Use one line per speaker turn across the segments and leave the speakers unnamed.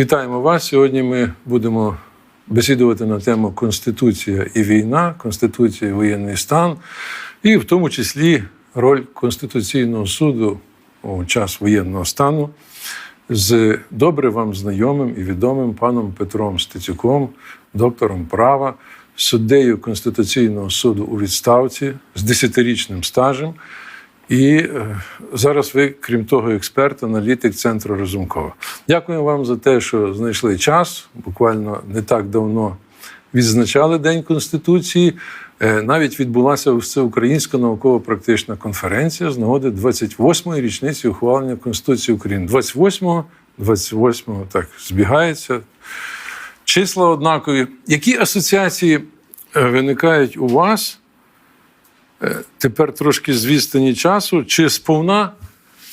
Вітаємо вас. Сьогодні ми будемо бесідувати на тему Конституція і війна, Конституція і воєнний стан, і в тому числі роль Конституційного суду у час воєнного стану з добре вам знайомим і відомим паном Петром Стецюком, доктором права, суддею Конституційного суду у відставці з десятирічним стажем. І е, зараз ви, крім того, експерт, аналітик центру Разумкова. Дякую вам за те, що знайшли час. Буквально не так давно відзначали День Конституції. Е, Навіть відбулася всеукраїнська науково-практична конференція з нагоди 28-ї річниці ухвалення Конституції України. 28-го, 28-го так збігається. Числа однакові. Які асоціації е, виникають у вас? Е, Тепер трошки з відстані часу, чи сповна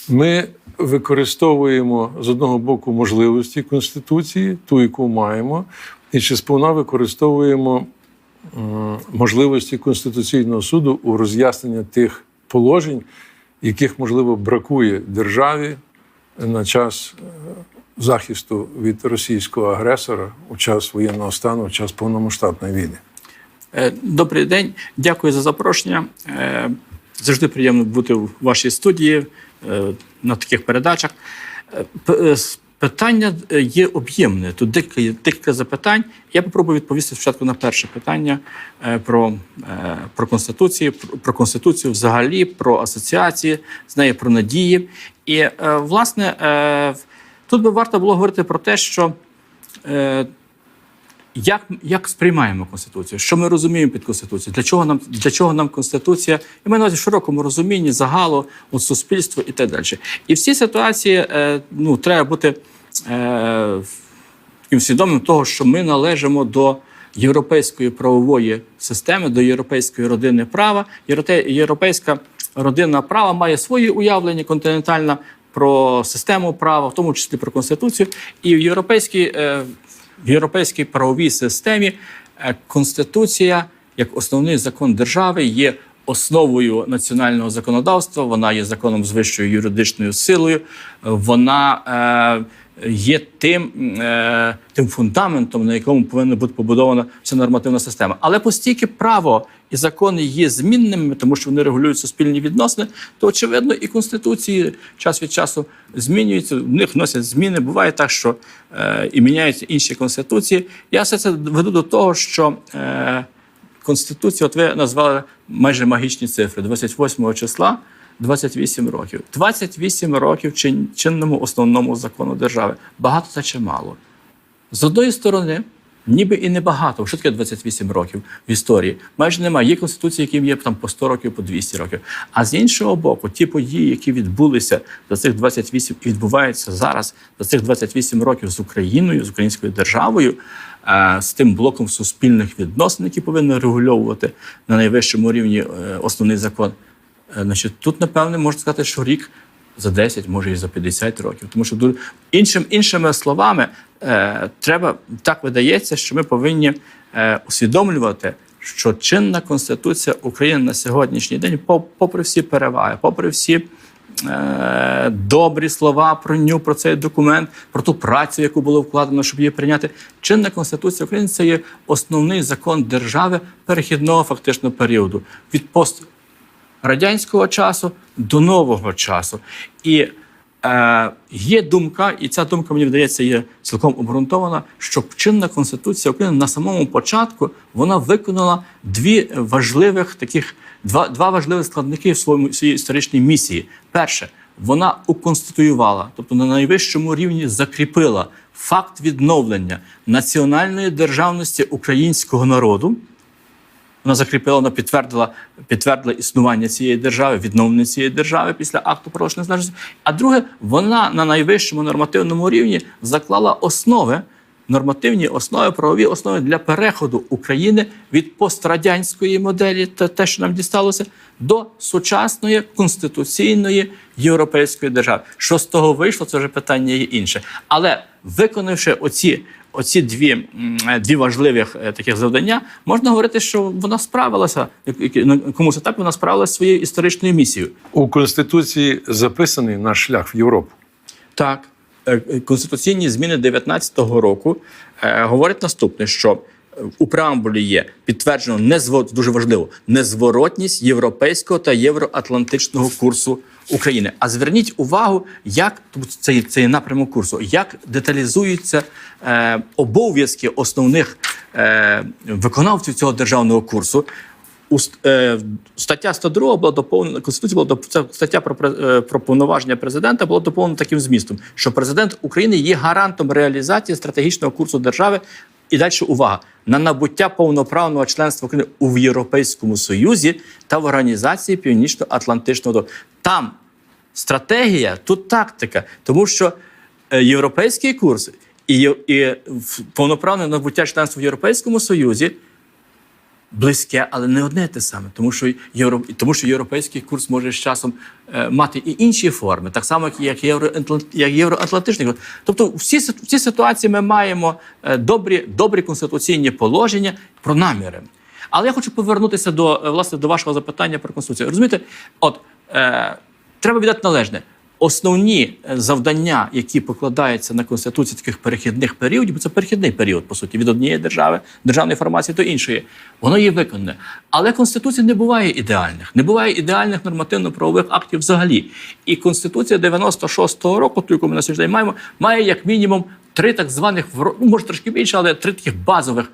ми використовуємо з одного боку можливості Конституції, ту, яку маємо, і чи сповна використовуємо можливості Конституційного суду у роз'яснення тих положень, яких, можливо, бракує державі на час е, захисту від російського агресора у час воєнного стану, у час повномасштабної війни.
Е, Добрий день, дякую за запрошення. Е, Завжди приємно бути в вашій студії е, на таких передачах. Питання є об'ємне. Тут декілька, декілька запитань. Я попробую відповісти спочатку на перше питання про, про конституцію, про, конституцію взагалі, про асоціації, з нею про надії. І власне тут би варто було говорити про те, що як, як сприймаємо Конституцію? Що ми розуміємо під Конституцією? Для чого нам, для чого нам Конституція? І ми навіть широкому розумінні загалу, от суспільство і так далі. І в цій ситуації е, ну, треба бути е, таким свідомим того, що ми належимо до європейської правової системи, до європейської родини права. Європейська родина права має свої уявлення континентальна про систему права, в тому числі про конституцію. І в європейській, е, в європейській правовій системі е, конституція як основний закон держави є основою національного законодавства. Вона є законом з вищою юридичною силою. Вона е, є тим, е, тим фундаментом, на якому повинна бути побудована вся нормативна система. Але постійки право і закони є змінними, тому що вони регулюють суспільні відносини, то очевидно і конституції час від часу змінюються. В них вносять зміни. Буває так, що е, і міняються інші конституції. Я все це веду до того, що. Е, Конституцію, от ви назвали майже магічні цифри 28 числа. 28 років. 28 років чин- чинному основному закону держави. Багато це чи мало. З одної сторони, ніби і небагато. Що таке 28 років в історії? Майже немає. Є конституції, яким є там по 100 років, по 200 років. А з іншого боку, ті події, які відбулися за цих 28 і відбуваються зараз, за цих 28 років з Україною, з українською державою, е, з тим блоком суспільних відносин, які повинні регульовувати на найвищому рівні е, основний закон. Е, Значить, тут, напевне, можна сказати, що рік за 10, може і за 50 років. Тому що ду- іншим, іншими словами, е, треба так видається, що ми повинні е, усвідомлювати, що чинна конституція України на сьогоднішній день, попри всі переваги, попри всі. е, Добрі слова про ню, про цей документ, про ту працю, яку було вкладено, щоб її прийняти. Чинна конституція України це є основний закон держави перехідного фактично періоду від пост радянського часу до нового часу. І е, є думка, і ця думка, мені вдається, є цілком обґрунтована, що чинна конституція України на самому початку вона виконала дві важливих таких два, два важливих складники в своєму своїй історичній місії. Перше, вона уконституювала, тобто на найвищому рівні закріпила факт відновлення національної державності українського народу. Вона закріпила, вона підтвердила, підтвердила існування цієї держави, відновлення цієї держави після акту проголошення незалежності. А друге, вона на найвищому нормативному рівні заклала основи, нормативні основи, правові основи для переходу України від пострадянської моделі, та те, що нам дісталося, до сучасної конституційної європейської держави. Що з того вийшло, це вже питання є інше. Але виконавши оці оці дві, е, дві важливих е, таких завдання, можна говорити, що вона справилася, на комусь етапі вона справилася своєю історичною місією.
У Конституції записаний наш шлях в Європу.
Так. е, конституційні зміни 19-го року говорять наступне: що у преамбулі є підтверджено незво, дуже важливо незворотність європейського та євроатлантичного курсу України. А зверніть увагу, як тобто це, є- це є напрямок курсу, як деталізуються е, обов'язки основних е, виконавців цього державного курсу. У е, стаття 102 була доповнена Конституція була доп- це стаття про е, про повноваження президента було доповнено таким змістом, що президент України є гарантом реалізації стратегічного курсу держави. І далі увага на набуття повноправного членства України у Європейському Союзі та в організації Північно-Атлантичного. Там стратегія, тут тактика, тому що е, європейський курс і повноправне набуття членства в Європейському Союзі близьке, але не одне те саме, тому що євро, тому що європейський курс може з часом е, мати і інші форми, так само як як євроатлантичний. курс. Тобто, всі сит- в цій ситуації ми маємо е, добрі, добрі конституційні положення про наміри. Але я хочу повернутися до е, власне до вашого запитання про конституцію. Розумієте, от е, треба віддати належне. Основні е, завдання, які покладаються на конституцію таких перехідних періодів, бо це перехідний період, по суті, від однієї держави, державної формації до іншої, воно є виконане. Але конституція не буває ідеальних, не буває ідеальних нормативно-правових актів взагалі. І конституція 96-го року, ту, яку ми на сьогодні маємо, має як мінімум три так званих ну, може трошки більше, але три таких базових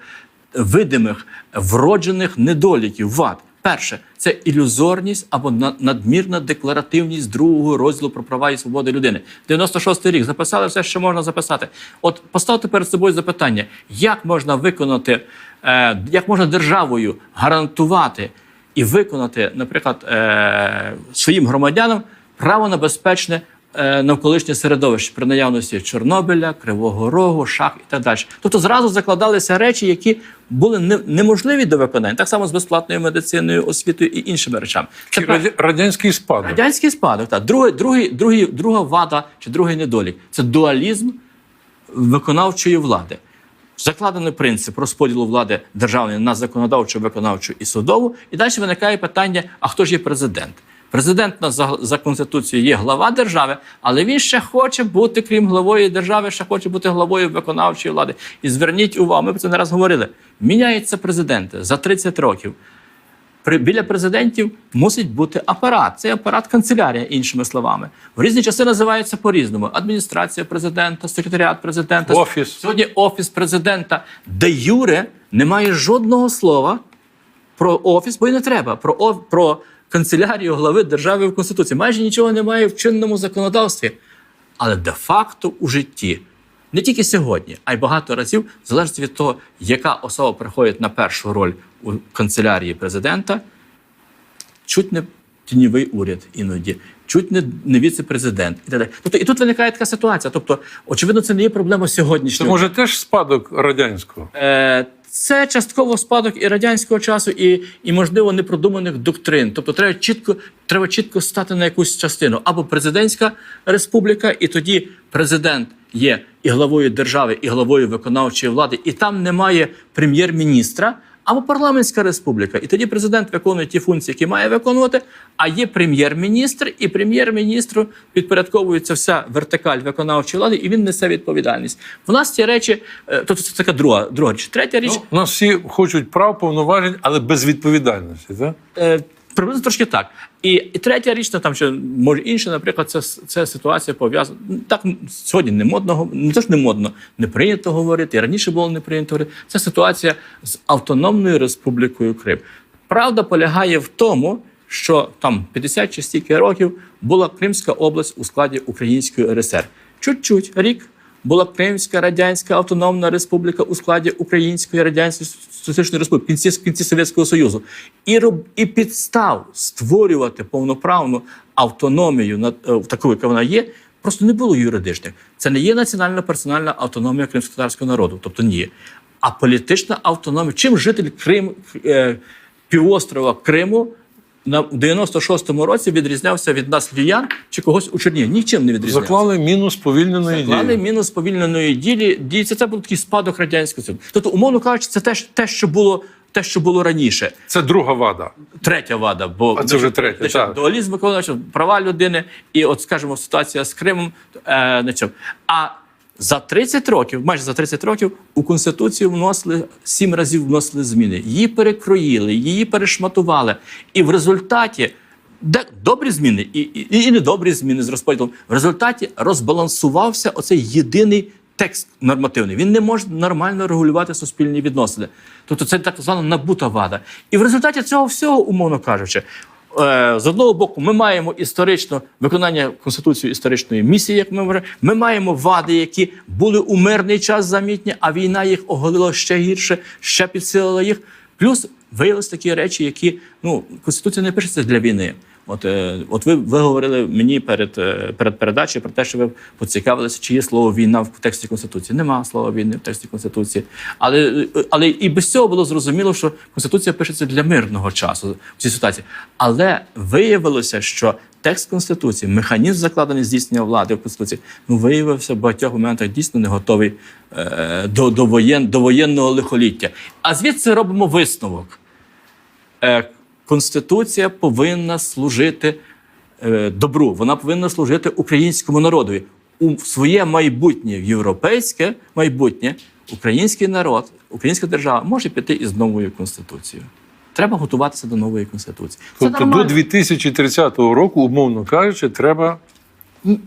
видимих вроджених недоліків вад. Перше це ілюзорність або надмірна декларативність другого розділу про права і свободи людини. 96-й рік записали все, що можна записати. От поставте перед собою запитання, як можна виконати, е, як можна державою гарантувати і виконати, наприклад, е, своїм громадянам право на безпечне навколишнє середовище при наявності Чорнобиля, Кривого Рогу, шах і так далі. Тобто зразу закладалися речі, які були неможливі до виконання, так само з безплатною медициною, освітою і іншими речами. Це
раді- радянський спадок.
радянський спадок. Так. Другий, другий, другий, друга вада чи другий недолік це дуалізм виконавчої влади. Закладений принцип розподілу влади державної на законодавчу, виконавчу і судову. І далі виникає питання: а хто ж є президент? Президент на за, за конституцією є глава держави, але він ще хоче бути, крім главою держави, ще хоче бути главою виконавчої влади. І зверніть увагу, ми про це не раз говорили. Міняються президенти за 30 років. При, біля президентів мусить бути апарат. Це апарат канцелярія, іншими словами. В різні часи називається по-різному: адміністрація президента, секретаріат президента,
Офіс.
Сьогодні офіс президента, де Юре немає жодного слова про офіс, бо й не треба. Про, про канцелярію глави держави в Конституції. Майже нічого немає в чинному законодавстві. Але де-факто у житті. Не тільки сьогодні, а й багато разів, залежить від того, яка особа приходить на першу роль у канцелярії президента, чуть не тіньовий уряд іноді, чуть не, не віце-президент і так далі. Тобто, і тут виникає така ситуація. Тобто, очевидно, це не є проблема
Це може теж спадок радянського.
Е, Це частково спадок і радянського часу, і, і можливо непродуманих доктрин. Тобто, треба чітко, треба чітко стати на якусь частину або президентська республіка, і тоді президент є і главою держави, і главою виконавчої влади, і там немає прем'єр-міністра. Або парламентська республіка, і тоді президент виконує ті функції, які має виконувати. А є прем'єр-міністр, і прем'єр-міністру підпорядковується вся вертикаль виконавчої влади, і він несе відповідальність. В нас ці речі, е, тобто це така друга, друга річ. Третя річ,
Ну, у нас всі хочуть прав, повноважень, але без відповідальності. Так?
Е, Приблизно трошки так. І, третя річ, там ще може інше, наприклад, це, це ситуація пов'язана. ну, Так сьогодні не модно не то ж не модно, не прийнято говорити. І раніше було не прийнято говорити. Це ситуація з автономною республікою Крим. Правда полягає в тому, що там 50 чи стільки років була Кримська область у складі Української РСР. Чуть-чуть рік була Кримська Радянська Автономна Республіка у складі Української Радянської Соціалістичної Республіки кінці, в кінці Совєтського Союзу. І, роб, і підстав створювати повноправну автономію е, таку, яка вона є, просто не було юридичних. Це не є національна персональна автономія кримськотарського народу, тобто ні. А політична автономія. Чим житель Крим, е, півострова Криму на в 96-му році відрізнявся від нас львів'ян чи когось у Чернігові? Нічим не відрізнявся.
Заклали мінус повільненої
Заклали
дії.
мінус повільненої ділі. Дії це, це був такий спадок радянського Союзу. Тобто, умовно кажучи, це те, те, що було те, що було раніше.
Це друга вада.
Третя вада, бо
А це вже третя, так.
дуалізм виконавчого, права людини, і от, скажімо, ситуація з Кримом е, на цьому. А за 30 років, майже за 30 років, у Конституцію вносили сім разів вносили зміни. Її перекроїли, її перешматували. І в результаті де добрі зміни і, і, і недобрі зміни з розподілом. В результаті розбалансувався оцей єдиний текст нормативний. Він не може нормально регулювати суспільні відносини. Тобто це так звана набута вада. І в результаті цього всього, умовно кажучи, з одного боку, ми маємо історично виконання конституції історичної місії, як ми говоримо. Ми маємо вади, які були у мирний час замітні, а війна їх оголила ще гірше, ще підсилила їх. Плюс виявилися такі речі, які ну конституція не пишеться для війни. От, е, от ви, ви говорили мені перед, е, перед передачею про те, що ви поцікавилися, чи є слово війна в тексті конституції. Нема слова війни в тексті конституції. Але, е, але і без цього було зрозуміло, що конституція пишеться для мирного часу в цій ситуації. Але виявилося, що текст конституції, механізм закладений здійснення влади в конституції, ну виявився в багатьох моментах дійсно не готовий е, до, до, воєн, до воєнного лихоліття. А звідси робимо висновок. Е, Конституція повинна служити е, добру, вона повинна служити українському народові. У своє майбутнє, європейське майбутнє, український народ, українська держава може піти із новою конституцією. Треба готуватися до нової конституції.
Тобто до
нормально.
2030 року, умовно кажучи, треба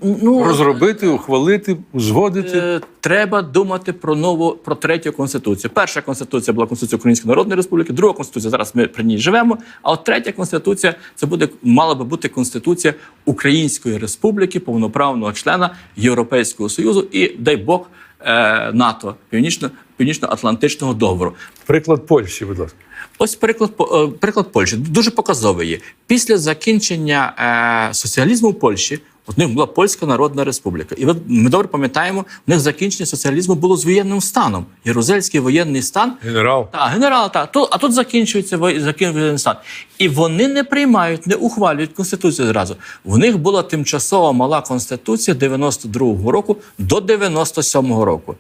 ну,
розробити, ухвалити, узгодити.
Е, Треба думати про нову про третю конституцію. Перша конституція була конституція Української Народної Республіки, друга конституція. Зараз ми при ній живемо. А от третя конституція це буде мала би бути конституція Української Республіки, повноправного члена Європейського Союзу і дай Бог е, НАТО, північно північно-атлантичного договору.
Приклад Польщі, будь ласка.
Ось приклад е, приклад Польщі дуже показовий є. Після закінчення е, соціалізму в Польщі. От них була Польська Народна Республіка. І ми добре пам'ятаємо, в них закінчення соціалізму було з воєнним станом. Єрузельський воєнний стан.
Генерал.
Так, генерал, так. Тут, а тут закінчується во- закін- воєнний стан. І вони не приймають, не ухвалюють Конституцію зразу. В них була тимчасова мала Конституція 92-го року до 97-го року.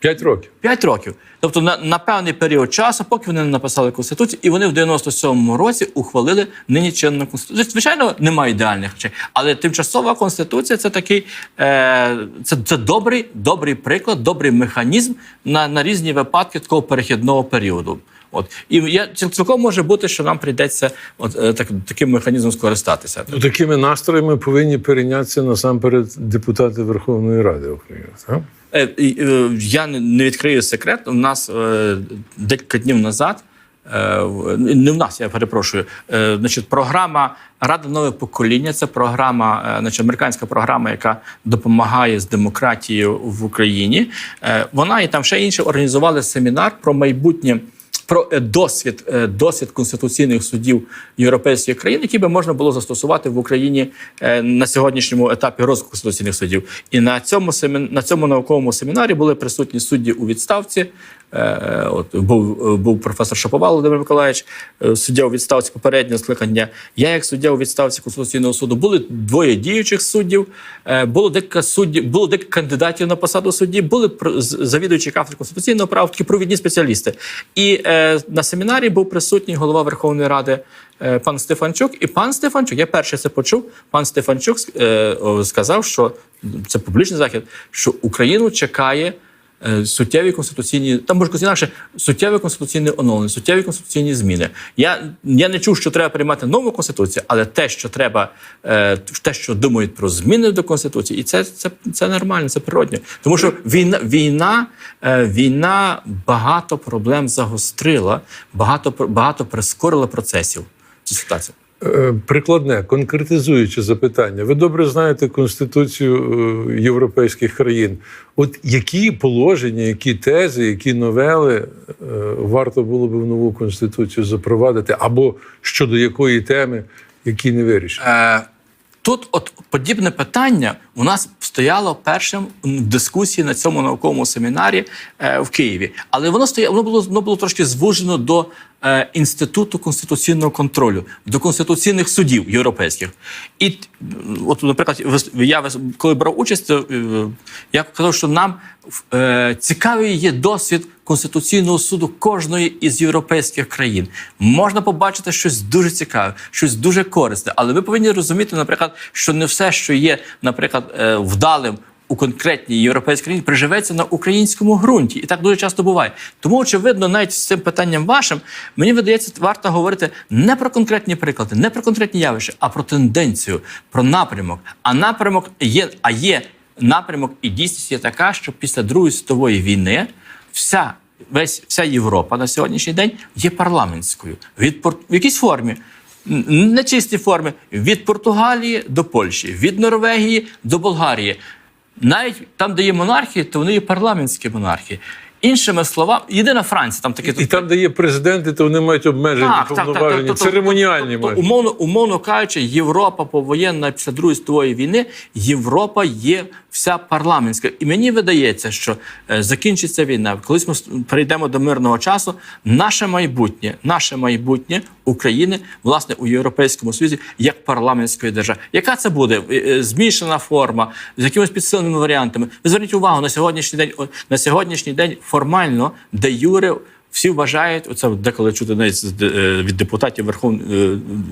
П'ять років.
П'ять років. Тобто на, на певний період часу, поки вони не написали конституцію, і вони в 97-му році ухвалили нині чинну конституцію. Звичайно, немає ідеальних речей, але тимчасова конституція це такий е, це, це добрий, добрий приклад, добрий механізм на, на різні випадки такого перехідного періоду. От і я цілком може бути, що нам прийдеться от е, так, таким механізмом скористатися.
Ну, такими настроями повинні перейнятися насамперед депутати Верховної Ради України. Так?
Е, е, Я не- відкрию секрет. У нас е, декілька днів назад. Не в нас, я перепрошую. Значить, програма Рада нове покоління. Це програма, значить, американська програма, яка допомагає з демократією в Україні. Вона і там ще інші організували семінар про майбутнє. Про е, досвід, е, досвід конституційних судів європейських країн, які би можна було застосувати в Україні е, на сьогоднішньому етапі розвитку конституційних судів. І на цьому на цьому науковому семінарі були присутні судді у відставці. От був, був професор Шаповал Володимир Миколаївич, суддя у відставці попереднього скликання. Я, як суддя у відставці Конституційного суду, були двоє діючих суддів. Було декілька суддів, було декілька кандидатів на посаду судді, були завідуючі кафедри конституційного права, такі провідні спеціалісти. І на семінарі був присутній голова Верховної Ради. е, Пан Стефанчук, і пан Стефанчук, я перше це почув. Пан Стефанчук е, сказав, що це публічний захід, що Україну чекає суттєві конституційні, там може інакше, суттєві конституційні оновлення, суттєві конституційні зміни. Я, я не чув, що треба приймати нову конституцію, але те, що треба, е, те, що думають про зміни до конституції, і це, це, це нормально, це природньо. Тому що війна, війна, е, війна багато проблем загострила, багато, багато прискорила процесів. Цю ситуацію.
Е, Прикладне, конкретизуюче запитання. Ви добре знаєте Конституцію е, європейських країн. От які положення, які тези, які новели е, варто було би в нову конституцію запровадити, або щодо якої теми, які не вирішені?
Е, тут, от подібне питання у нас стояло першим в дискусії на цьому науковому семінарі е, в Києві. Але воно стояло, воно було воно було трошки звужено до е, інституту конституційного контролю, до конституційних судів європейських. І от, наприклад, я коли брав участь, е, я казав, що нам е, цікавий є досвід Конституційного суду кожної із європейських країн. Можна побачити щось дуже цікаве, щось дуже корисне. Але ви повинні розуміти, наприклад, що не все, що є, наприклад, е, вдалим. У конкретній європейській країні приживеться на українському ґрунті, і так дуже часто буває. Тому, очевидно, навіть з цим питанням вашим мені видається, варто говорити не про конкретні приклади, не про конкретні явища, а про тенденцію, про напрямок. А напрямок є, а є напрямок і дійсність є така, що після Другої світової війни вся весь вся Європа на сьогоднішній день є парламентською від пор- в якійсь формі. н- Не формі від Португалії до Польщі, від Норвегії до Болгарії. Навіть там, де є монархії, то вони є парламентські монархії. Іншими словами, єдина Франція, там таке
І там, де є президенти, то вони мають обмежені повноваження,
Тобто-
церемоніальні
тобто,
мають.
умовно, умовно кажучи, Європа повоєнна після Другої світової війни, Європа є вся парламентська. І мені видається, що е, закінчиться війна. Колись ми перейдемо до мирного часу. Наше майбутнє, наше майбутнє України, власне, у Європейському Союзі як парламентської держави. Яка це буде? Е, е, Змішана форма, з якимись підсиленими варіантами. Ви зверніть увагу на сьогоднішній день. На сьогоднішній день формально, де юре. Всі вважають, оце деколи чути навіть е, від депутатів е,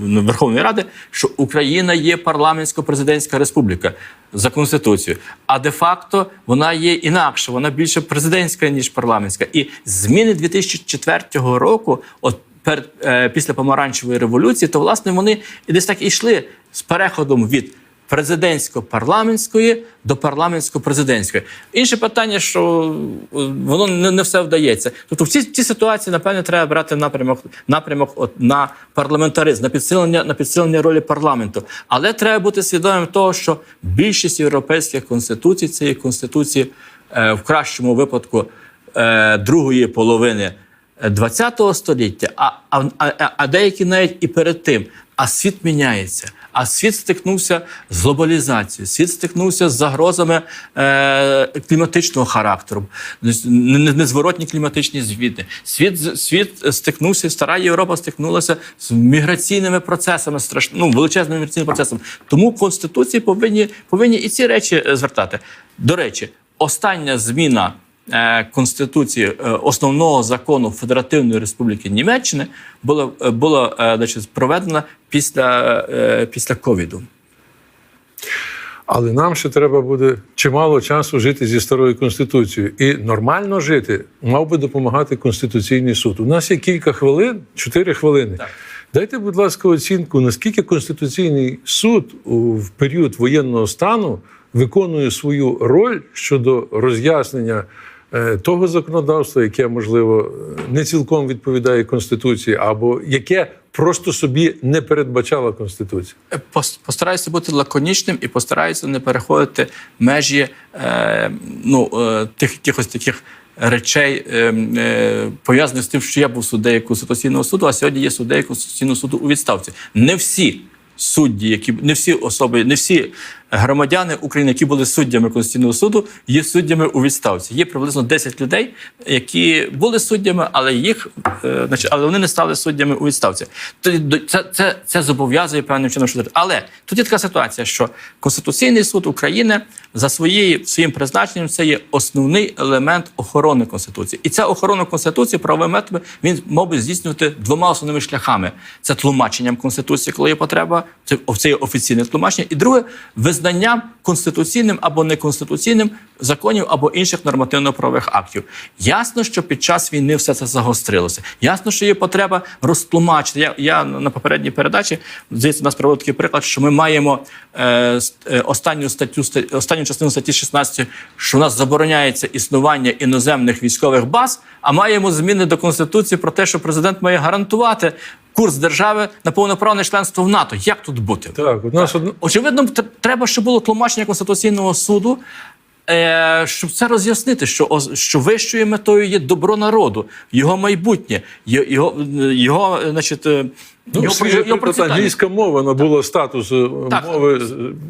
Верховної Ради, що Україна є парламентсько-президентська республіка за конституцією. А де-факто вона є інакша, вона більше президентська ніж парламентська. І зміни 2004 року, от перед е, після помаранчевої революції, то власне вони і десь так і йшли з переходом від президентсько-парламентської до парламентсько-президентської. Інше питання, що е, воно не, не все вдається. Тобто, в цій, ситуації, напевне, треба брати напрямок, напрямок от, на парламентаризм, на підсилення, на підсилення ролі парламенту. Але треба бути свідомим того, що більшість європейських конституцій це є конституції е, в кращому випадку е, другої половини. ХХ століття, а, а, а, а деякі навіть і перед тим. А світ міняється. А світ стикнувся з глобалізацією, світ стикнувся з загрозами е, кліматичного характеру, не- не- незворотні кліматичні зміни. Світ, світ стикнувся, стара Європа стикнулася з міграційними процесами, страш, ну, величезними міграційними процесами. Тому конституції повинні, повинні і ці речі е, звертати. До речі, остання зміна Конституції е, основного закону Федеративної Республіки Німеччини була, е, була е, значить, проведена після, е, після ковіду.
Але нам ще треба буде чимало часу жити зі старою конституцією. І нормально жити мав би допомагати Конституційний суд. У нас є кілька хвилин, чотири хвилини.
Так.
Дайте, будь ласка, оцінку, наскільки Конституційний суд в період воєнного стану виконує свою роль щодо роз'яснення е, того законодавства, яке, можливо, не цілком відповідає Конституції, або яке просто собі не передбачала Конституція.
Е, Постараюся бути лаконічним і постараюся не переходити межі е, ну, е, тих якихось таких речей, е, е, пов'язаних з тим, що я був суддею Конституційного суду, а сьогодні є суддею Конституційного суду у відставці. Не всі судді, які не всі особи, не всі громадяни України, які були суддями Конституційного суду, є суддями у відставці. Є приблизно 10 людей, які були суддями, але їх е, значить, але вони не стали суддями у відставці. Тоді це, це, це зобов'язує певним чином. що. Але тут є така ситуація, що Конституційний суд України за своєю своїм призначенням це є основний елемент охорони Конституції. І ця охорона Конституції, правовими методами, він мав би здійснювати двома основними шляхами: це тлумаченням Конституції, коли є потреба, це, це є офіційне тлумачення, і друге визнанням конституційним або неконституційним законів або інших нормативно-правових актів. Ясно, що під час війни все це загострилося. Ясно, що є потреба розтлумачити. Я, я на попередній передачі здається, у нас приводив такий приклад, що ми маємо е, е, останню статтю ста- останню частину статті 16, що у нас забороняється існування іноземних військових баз, а маємо зміни до конституції про те, що президент має гарантувати курс держави на повноправне членство в НАТО. Як тут бути?
Так, у нас так.
Очевидно, треба, щоб було тлумачення Конституційного суду. Е, щоб це роз'яснити, що, що вищою метою є добро народу, його майбутнє, його, його, е, значить, е,
Ну,
його,
свіжий
його
приклад, англійська мова набула статусу
Так.
мови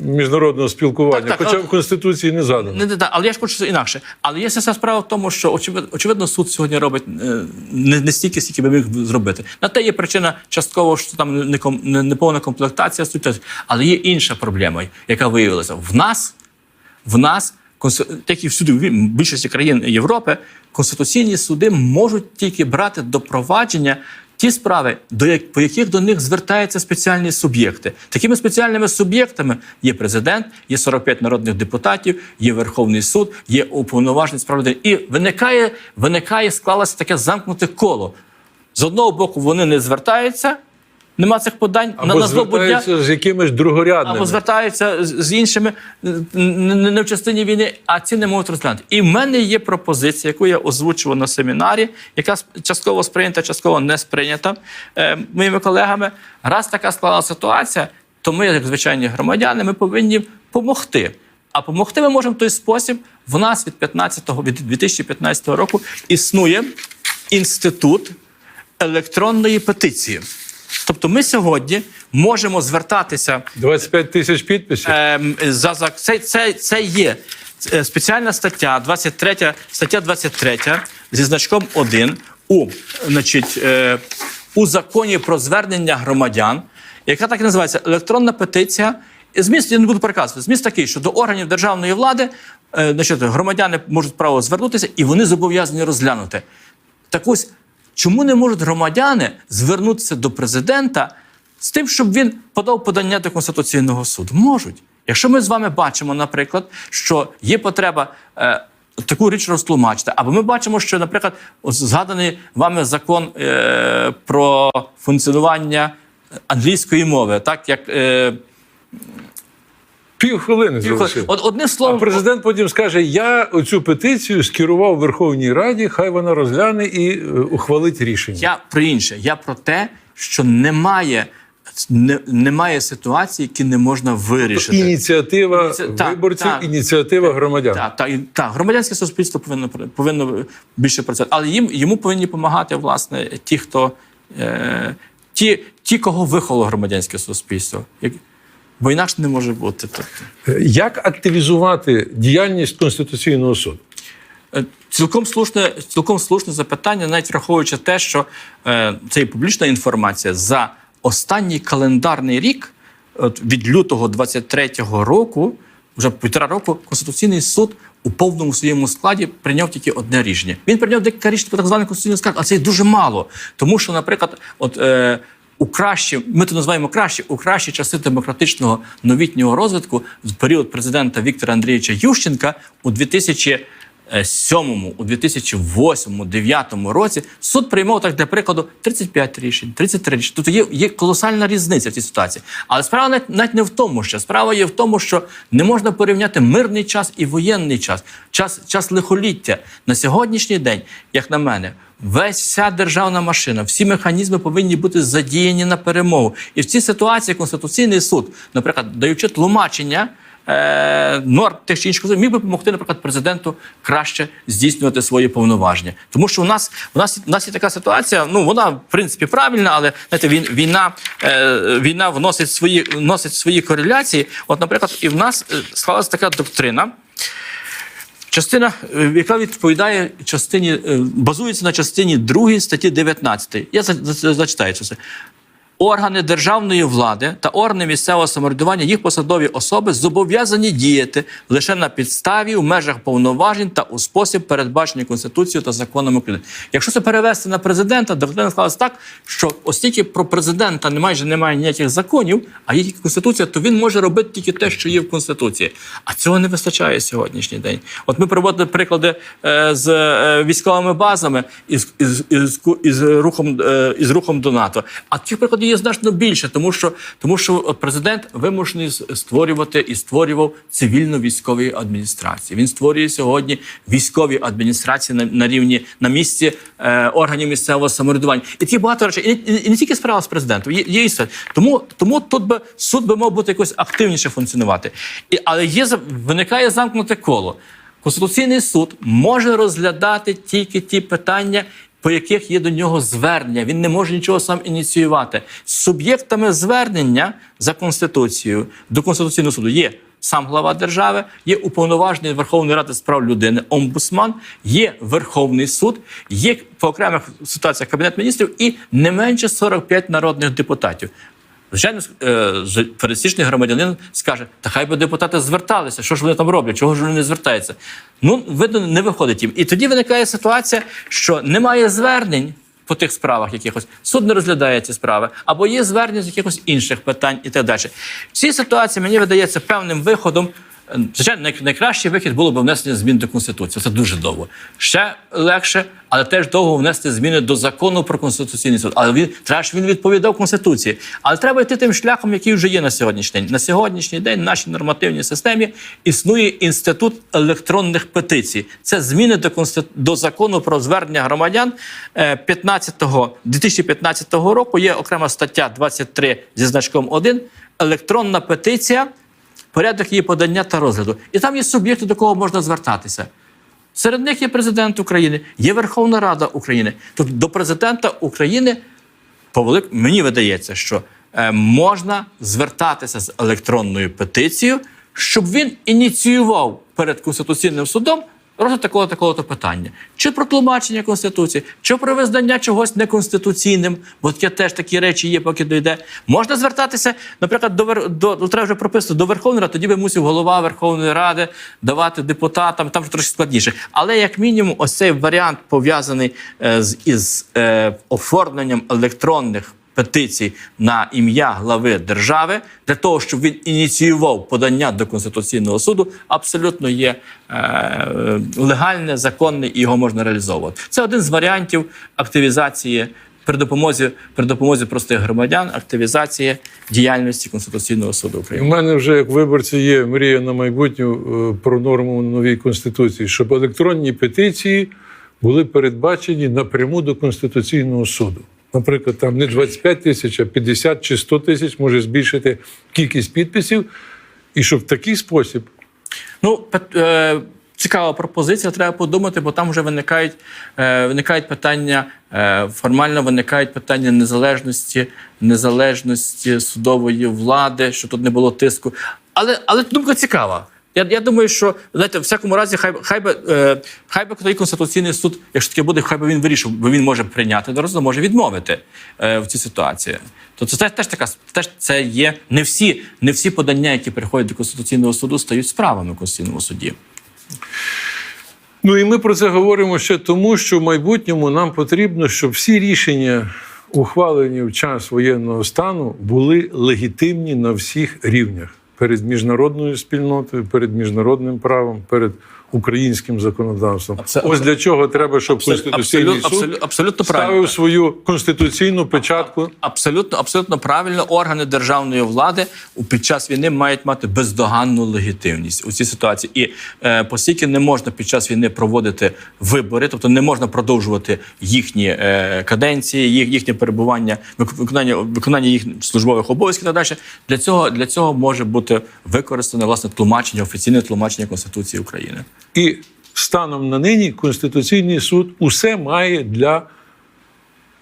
міжнародного спілкування,
Так, так,
хоча в Конституції не задано.
Не, не, не, але я ж хочу інакше. Але є вся справа в тому, що очевидно, очевидно суд сьогодні робить е, не, не стільки, скільки би міг зробити. На те є причина частково, що там не, не, не повна комплектація. Але є інша проблема, яка виявилася. В нас, в нас, так і всюди, в більшості країн Європи, конституційні суди можуть тільки брати до провадження ті справи, до як, по яких до них звертаються спеціальні суб'єкти. Такими спеціальними суб'єктами є президент, є 45 народних депутатів, є Верховний суд, є уповноважений справ. І виникає, виникає, склалося таке замкнуте коло. З одного боку, вони не звертаються, нема цих подань на,
Або
на злобу дня.
звертаються з якимись другорядними.
Або звертаються з з іншими не не- не в частині війни, а ці не можуть розглянути. І в мене є пропозиція, яку я озвучував на семінарі, яка частково сприйнята, частково не сприйнята е, моїми колегами. Раз така склала ситуація, то ми, як звичайні громадяни, ми повинні допомогти. А допомогти ми можемо в той спосіб. В нас від 15-го, від 2015 року існує інститут електронної петиції. Тобто ми сьогодні можемо звертатися
25 тисяч підписів.
ем, за, за це, це, це є е, спеціальна стаття, 23, стаття 23 зі значком 1 у, значить, е, у законі про звернення громадян, яка так і називається електронна петиція. Зміст я не буду переказувати. Зміст такий, що до органів державної влади е, значить, громадяни можуть право звернутися, і вони зобов'язані розглянути. Так ось, чому не можуть громадяни звернутися до президента з тим, щоб він подав подання до Конституційного суду? Можуть. Якщо ми з вами бачимо, наприклад, що є потреба. Е, Таку річ розтлумачити. Або ми бачимо, що, наприклад, згаданий вами закон е, про функціонування англійської мови, так як е,
Півхвилини залишилось.
от, одним
А
словом,
президент потім скаже: я оцю петицію скерував Верховній Раді, хай вона розгляне і е, ухвалить рішення.
Я про інше. Я про те, що немає, не, немає ситуації, які не можна вирішити.
Ініціатива
Ініці-
виборців,
так.
ініціатива громадян.
Так, так, і- так, громадянське суспільство повинно повинно більше працювати, але їм йому повинні допомагати власне ті, хто е, ті, ті, кого виховало громадянське суспільство. Бо інакше не може бути. Тобто.
Е, Як активізувати діяльність Конституційного суду?
Е, Цілком слушне, цілком слушне запитання, навіть враховуючи те, що е, це є публічна інформація за останній календарний рік, от від лютого 23-го року, вже півтора року, Конституційний суд у повному своєму складі прийняв тільки одне рішення. Він прийняв декілька рішень по так званому конституційному скарг, але це дуже мало. Тому що, наприклад, от. Е, у кращі, ми то називаємо кращі, у кращі часи демократичного новітнього розвитку в період президента Віктора Андрійовича Ющенка у 2000 2007, у 2008-2009 році суд приймав так для прикладу 35 рішень, 33 рішень. Тобто є, є колосальна різниця в цій ситуації. Але справа навіть, навіть не в тому, що справа є в тому, що не можна порівняти мирний час і воєнний час, час, час лихоліття на сьогоднішній день, як на мене. Весь вся державна машина, всі механізми повинні бути задіяні на перемогу. І в цій ситуації Конституційний суд, наприклад, даючи тлумачення е, норм тих чи інших міг би допомогти, наприклад, президенту краще здійснювати свої повноваження. Тому що у нас у нас у нас є така ситуація. Ну вона в принципі правильна, але знаєте, війна, е, війна вносить свої вносить свої кореляції. От, наприклад, і в нас е, склалася така доктрина. Частина, е, яка відповідає частині, базується на частині 2 статті 19. Я за- за- зачитаю це. Органи державної влади та органи місцевого самоврядування, їх посадові особи зобов'язані діяти лише на підставі в межах повноважень та у спосіб передбачений Конституцією та законами України. Якщо це перевести на президента, доктрина склалася так, що оскільки про президента не майже немає ніяких законів, а є тільки конституція, то він може робити тільки те, що є в конституції. А цього не вистачає сьогоднішній день. От ми приводили приклади е, з е, військовими базами із, із, із, із рухом е, із рухом до НАТО. А таких прикладів є значно більше, тому що тому що президент вимушений створювати і створював цивільно-військові адміністрації. Він створює сьогодні військові адміністрації на, на рівні на місці е, органів місцевого самоврядування. І такі багато речей. І, і, і не тільки справа з президентом, є, є і все. Тому тому тут би суд би мав бути якось активніше функціонувати. І, але є виникає замкнуте коло. Конституційний суд може розглядати тільки ті питання, по яких є до нього звернення. Він не може нічого сам ініціювати. Суб'єктами звернення за Конституцією до Конституційного суду є сам глава держави, є уповноважений Верховної Ради з прав людини, омбудсман, є Верховний суд, є по окремих ситуаціях Кабінет міністрів і не менше 45 народних депутатів. Звичайно, е, пересічний громадянин скаже: та хай би депутати зверталися, що ж вони там роблять, чого ж вони не звертаються. Ну, видно, не виходить їм. І тоді виникає ситуація, що немає звернень по тих справах якихось, суд не розглядає ці справи, або є звернення з якихось інших питань і так далі. В цій ситуації мені видається певним виходом. Е, Звичайно, найкращий вихід було б внесення змін до Конституції. Це дуже довго. Ще легше, але теж довго внести зміни до закону про Конституційний суд. Але він треба, щоб він відповідав Конституції. Але треба йти тим шляхом, який вже є на сьогоднішній день. На сьогоднішній день в нашій нормативній системі існує інститут електронних петицій. Це зміни до Конститу... до закону про звернення громадян е, 15 2015 року. Є окрема стаття 23 зі значком 1. Електронна петиція порядок її подання та розгляду. І там є суб'єкти, до кого можна звертатися. Серед них є президент України, є Верховна Рада України. Тобто до президента України повелик, мені видається, що е, можна звертатися з електронною петицією, щоб він ініціював перед Конституційним судом розгляд такого такого то питання. Чи про тлумачення Конституції, чи про визнання чогось неконституційним, бо таке теж такі речі є, поки дойде. Можна звертатися, наприклад, до, до, до треба вже прописати до Верховної Ради, тоді би мусив голова Верховної Ради давати депутатам, там трошки складніше. Але як мінімум, ось цей варіант пов'язаний е, з із е, оформленням електронних петицій на ім'я глави держави для того, щоб він ініціював подання до конституційного суду, абсолютно є е, легальне, законне і його можна реалізовувати. Це один з варіантів активізації при допомозі при допомозі простих громадян, активізації діяльності Конституційного суду
У мене вже як виборці є мрія на майбутню е, про норму новій конституції, щоб електронні петиції були передбачені напряму до Конституційного суду. Наприклад, там не 25 тисяч, а 50 чи 100 тисяч може збільшити кількість підписів, і щоб в такий спосіб
Ну, е, цікава пропозиція, треба подумати, бо там вже виникають, е, виникають питання, е, формально виникають питання незалежності, незалежності судової влади, що тут не було тиску. Але, але думка цікава. Я, я думаю, що знаєте, в всякому разі, хай, хай би е, хай би той конституційний суд, якщо таке буде, хай би він вирішив, бо він може прийняти до розгляду, може відмовити е, в цій ситуації. То це теж така теж це є не всі, не всі подання, які приходять до конституційного суду, стають справами в конституційному суді.
Ну і ми про це говоримо ще тому, що в майбутньому нам потрібно, щоб всі рішення, ухвалені в час воєнного стану, були легітимні на всіх рівнях перед міжнародною спільнотою, перед міжнародним правом, перед українським законодавством.
Це-
Ось для чого треба, щоб конституційний
абсолютно,
суд
абсолютно, абсолютно правильно.
ставив свою конституційну печатку.
Абсолютно, абсолютно правильно. Органи державної влади у- під час війни мають мати бездоганну легітимність у цій ситуації. І е, оскільки не можна під час війни проводити вибори, тобто не можна продовжувати їхні е, каденції, їх, їхнє перебування, виконання виконання їх службових обов'язків. і Так далі для цього для цього може бути використане власне тлумачення, офіційне тлумачення Конституції України.
І станом на нині Конституційний суд усе має для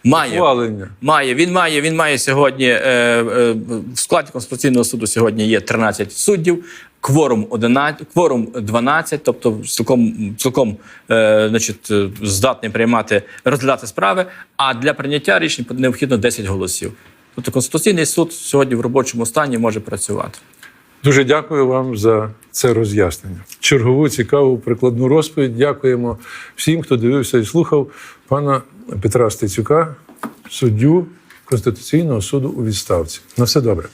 Має
ухвалення.
Має, він має, він має сьогодні е, е, в складі Конституційного суду сьогодні є 13 суддів, кворум 11, кворум 12, тобто цілком, цілком е, значить, здатний приймати, розглядати справи, а для прийняття рішень необхідно 10 голосів. Тобто Конституційний суд сьогодні в робочому стані може працювати.
Дуже дякую вам за це роз'яснення. Чергову цікаву прикладну розповідь. Дякуємо всім, хто дивився і слухав пана Петра Стецюка, суддю Конституційного суду у відставці. На все добре.